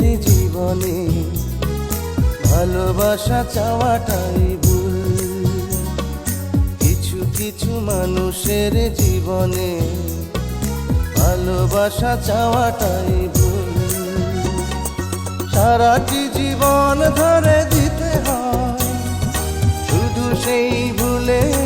জীবনে ভালোবাসা চাওয়াটাই ভুল। কিছু কিছু মানুষের জীবনে ভালোবাসা চাওয়াটাই ভুল। সারাটি জীবন ধরে দিতে হয়, শুধু সেই ভুলের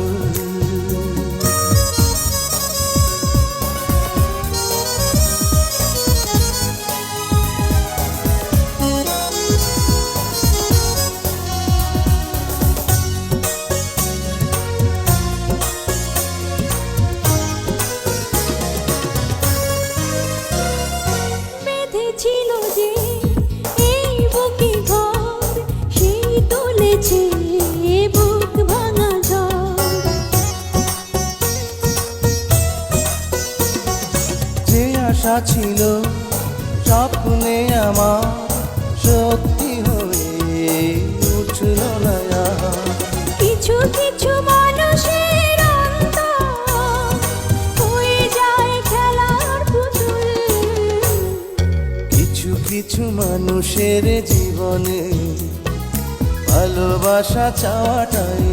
আশা ছিল। স্বপ্নে আমার সত্যি হয়ে উঠল না কিছু কিছু মানুষের হয়ে যায় খেলার পুতুল। কিছু কিছু মানুষের জীবনে ভালোবাসা চাওয়াটাই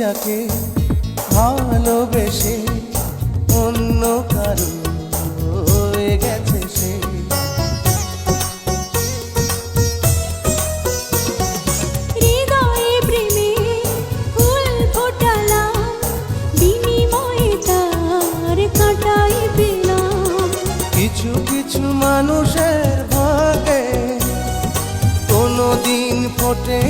যাকে ভালোবেসে অন্য কারও হয়ে গেছে সে। কিছু কিছু মানুষের ভাগে কোনো দিন ফোটেই